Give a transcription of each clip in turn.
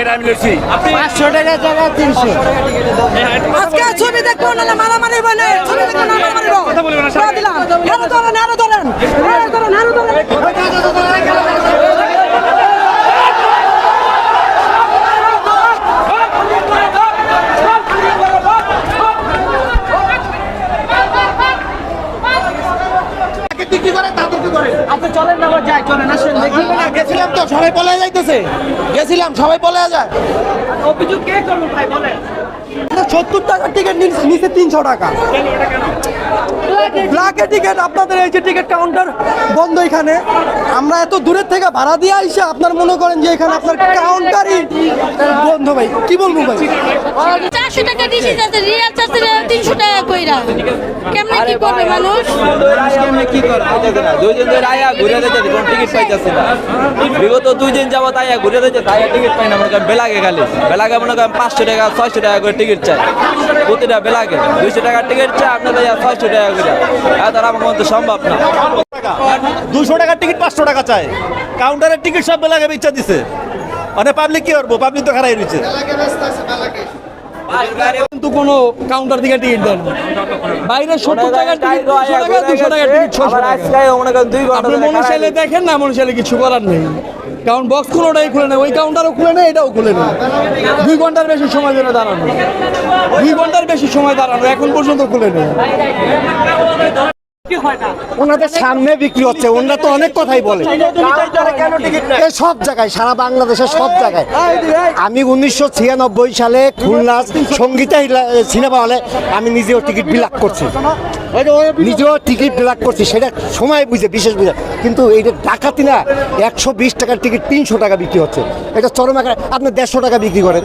এটা আমি লইছি পাঁচশো টাকা জায়গা তিনশো। আজকে ছবি দেখব না মারামারি বলে ছবি দেখব না মারামারি কথা বলবেন না, আরও ধরেন আরও ধরেন আরও ধরেন। আপনি চলেন না আবার যাই চলেন আসেন দেখি। গেছিলাম তো সবাই বলে যাইতেছে। গেছিলাম সবাই বলে যায়। অভিযোগ কে করব ভাই বলেন। সত্তর টাকার টিকিট নিচে তিনশো টাকা। ব্ল্যাকের টিকিট আপনাদের এই যে টিকিট কাউন্টার বন্ধ এখানে। আমরা এত দূরের থেকে ভাড়া দিয়ে আইসে আপনার মনে করেন যে এখানে আপনার কাউন্টারই বন্ধ ভাই। কি বলব ভাই? চারশো টাকা দিছি যাতে রিয়াল চার্জ তিনশো টাকা কইরা। কেমনে কি করবে মানুষ? কি করে দুই ধরে আয়া ঘুরে কোন টিকিট পাইতেছে না। বিগত দুই দিন যাবত আয়া ঘুরে আয়া টিকিট পাই না। মনে করেন বেলাগে খালি। বেলাগে মনে করেন পাঁচশো টাকা ছয়শো টাকা করে টিকিট চাই প্রতিটা বেলাকে দুইশো টাকার টিকিট চাই আপনাদের ছয়শো টাকা করে। এত আমার মধ্যে সম্ভব না। দুশো টাকার টিকিট পাঁচশো টাকা চায় কাউন্টারের টিকিট সব বেলাকে ইচ্ছা দিছে। মানে পাবলিক কি করব? পাবলিক তো খারাই রয়েছে। কিন্তু কোনো কাউন্টার থেকে টিকিট দেন বাইরে সত্তর টাকার টিকিট দুশো টাকা দুশো টাকার টিকিট ছশো টাকা আজকে করেন দুই ঘণ্টা আপনি মনে চাইলে দেখেন না মনে চাইলে কিছু করার নেই। কারণ বক্স কোনোটাই খুলে নেই ওই কাউন্টারও খুলে নেই এটাও খুলে নেই। দুই ঘণ্টার বেশি সময় ধরে দাঁড়ানো। দুই ঘণ্টার বেশি সময় দাঁড়ানো এখন পর্যন্ত খুলে নেই। ওনাদের সামনে বিক্রি হচ্ছে, ওনারা তো অনেক কথাই বলে। সব জায়গায়, সারা বাংলাদেশের সব জায়গায়। আমি উনিশশো ছিয়ানব্বই সালে খুলনা সঙ্গীতা সিনেমা হলে আমি নিজেও টিকিট বিলাক করছি। নিজেও টিকিট করছি সেটা সময় বুঝে বিশেষ বুঝে। কিন্তু এইটা ডাকাতি না একশো বিশ টাকার টিকিট তিনশো টাকা বিক্রি হচ্ছে। এটা চরম আকারে আপনি দেড়শো টাকা বিক্রি করেন।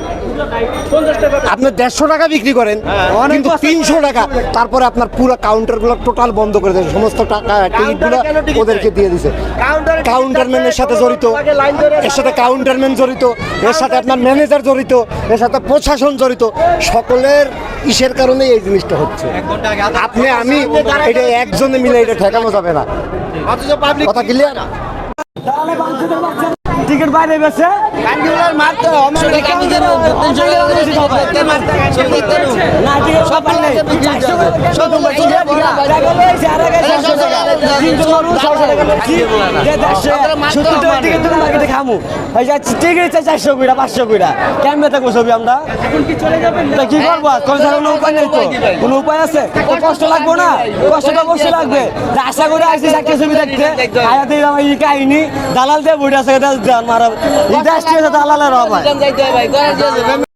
আপনি দেড়শো টাকা বিক্রি করেন কিন্তু তিনশো টাকা তারপরে আপনার পুরো কাউন্টারগুলো টোটাল বন্ধ করে দিয়েছে। সমস্ত টাকা টিকিটগুলো ওদেরকে দিয়ে দিছে কাউন্টারম্যানের সাথে জড়িত। এর সাথে কাউন্টারম্যান জড়িত। এর সাথে আপনার ম্যানেজার জড়িত। এর সাথে প্রশাসন জড়িত। সকলের ইসের কারণে এই জিনিসটা হচ্ছে। আপনি আমি এটা একজনে মিলে এটা ঠেকানো যাবে না। কথা ক্লিয়ার টিকিট বাইরে বেছে চারশো কুড়া পাঁচশো কুড়া। কেমন থাকব ছবি আমরা? কি চলে যাবেন? তা কি করব? আর? কোনো উপায় নেই তো। কোনো উপায় আছে? কষ্ট লাগবো না? কষ্টটা অবশ্যই লাগবে। আশা করে আসছি চারটে ছবি দেখতে। আয়াতে আমার এই কাহিনী। দালাল দিয়ে বইটা আছে মারা ইন্ডাস্ট্রি আছে দালালের অভাব